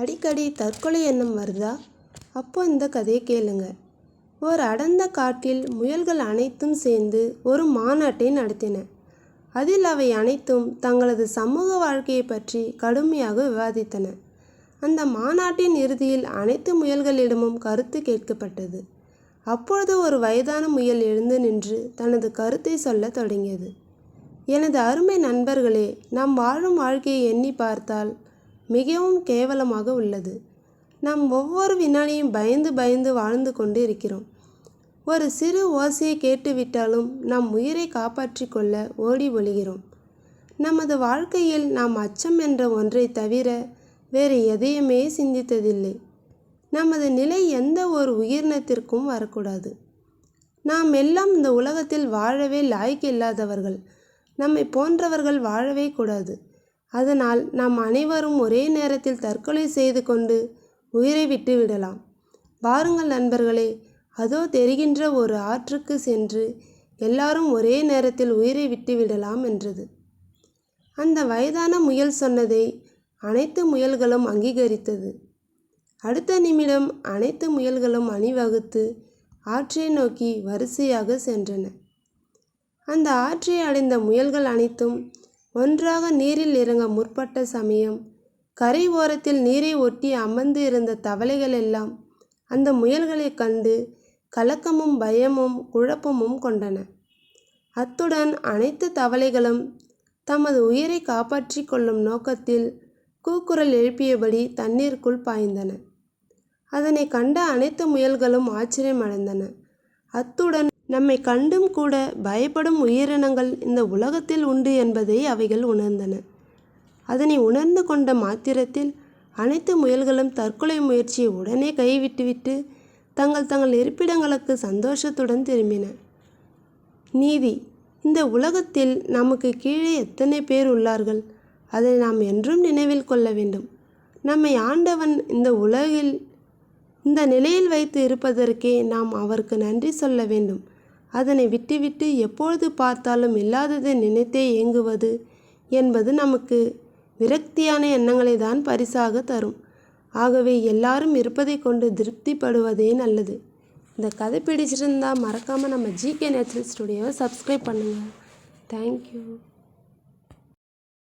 அடிக்கடி தற்கொலை எண்ணம் வருதா? அப்போ இந்த கதையை கேளுங்க. ஒரு அடர்ந்த காட்டில் முயல்கள் அனைத்தும் சேர்ந்து ஒரு மாநாட்டை நடத்தின. அதில் அவை அனைத்தும் தங்களது சமூக வாழ்க்கையை பற்றி கடுமையாக விவாதித்தன. அந்த மாநாட்டின் இறுதியில் அனைத்து முயல்களிடமும் கருத்து கேட்கப்பட்டது. அப்பொழுது ஒரு வயதான முயல் எழுந்து நின்று தனது கருத்தை சொல்லத் தொடங்கியது. எனது அருமை நண்பர்களே நாம் வாழும் வாழ்க்கையை எண்ணி பார்த்தால் மிகவும் கேவலமாக உள்ளது. நாம் ஒவ்வொரு வினாடியும் பயந்து பயந்து வாழ்ந்து கொண்டு இருக்கிறோம். ஒரு சிறு ஓசையை கேட்டுவிட்டாலும் நம் உயிரை காப்பாற்றிக் கொள்ள ஓடி ஒழிகிறோம் நமது வாழ்க்கையில் நாம் அச்சம் என்ற ஒன்றை தவிர வேறு எதையுமே சிந்தித்ததில்லை. நமது நிலை எந்த ஒரு உயிரினத்திற்கும் வரக்கூடாது. நாம் எல்லாம் இந்த உலகத்தில் வாழவே லாய்க்கு இல்லாதவர்கள் நம்மை போன்றவர்கள் வாழவே கூடாது. அதனால் நாம் அனைவரும் ஒரே நேரத்தில் தற்கொலை செய்து கொண்டு உயிரை விட்டு விடலாம். வாருங்கள் நண்பர்களே அதோ தெரிகின்ற ஒரு ஆற்றுக்கு சென்று எல்லாரும் ஒரே நேரத்தில் உயிரை விட்டு விடலாம் என்றது. அந்த வயதான முயல் சொன்னதை அனைத்து முயல்களும் அங்கீகரித்தது. அடுத்த நிமிடம் அனைத்து முயல்களும் அணிவகுத்து ஆற்றை நோக்கி வரிசையாக சென்றன. அந்த ஆற்றை அடைந்த முயல்கள் அனைத்தும் ஒன்றாக நீரில் இறங்க முற்பட்ட சமயம். கரை ஓரத்தில் நீரை ஒட்டி அமர்ந்து இருந்த தவளைகள் எல்லாம் அந்த முயல்களைக் கண்டு கலக்கமும் பயமும் குழப்பமும் கொண்டன. அத்துடன் அனைத்து தவளைகளும் தமது உயிரை காப்பாற்றிக் கொள்ளும் நோக்கத்தில் கூக்குரல் எழுப்பியபடி தண்ணீருக்குள் பாய்ந்தன. அதனை கண்ட அனைத்து முயல்களும் ஆச்சரியமடைந்தன. அத்துடன் நம்மை கண்டும் கூட பயப்படும் உயிரினங்கள் இந்த உலகத்தில் உண்டு என்பதை அவைகள் உணர்ந்தன. அதனை உணர்ந்து கொண்ட மாத்திரத்தில் அனைத்து முயல்களும் தற்கொலை முயற்சியை உடனே கைவிட்டுவிட்டு தங்கள் தங்கள் இருப்பிடங்களுக்கு சந்தோஷத்துடன் திரும்பின. நீதி இந்த உலகத்தில் நமக்கு கீழே எத்தனை பேர் உள்ளார்கள்? அதை நாம் என்றும் நினைவில் கொள்ள வேண்டும். நம்மை ஆண்டவன் இந்த உலகில் இந்த நிலையில் வைத்து இருப்பதற்கே நாம் அவருக்கு நன்றி சொல்ல வேண்டும். அதனை விட்டுவிட்டு எப்பொழுது பார்த்தாலும் இல்லாததை நினைத்தே ஏங்குவது என்பது நமக்கு விரக்தியான எண்ணங்களை தான் பரிசாக தரும். ஆகவே எல்லாரும் இருப்பதை கொண்டு திருப்திப்படுவதே நல்லது. இந்த கதை பிடிச்சிருந்தா மறக்காமல் நம்ம ஜிகே நேச்சுரல் ஸ்டுடியோவை சப்ஸ்கிரைப் பண்ணுங்கள் தேங்க்யூ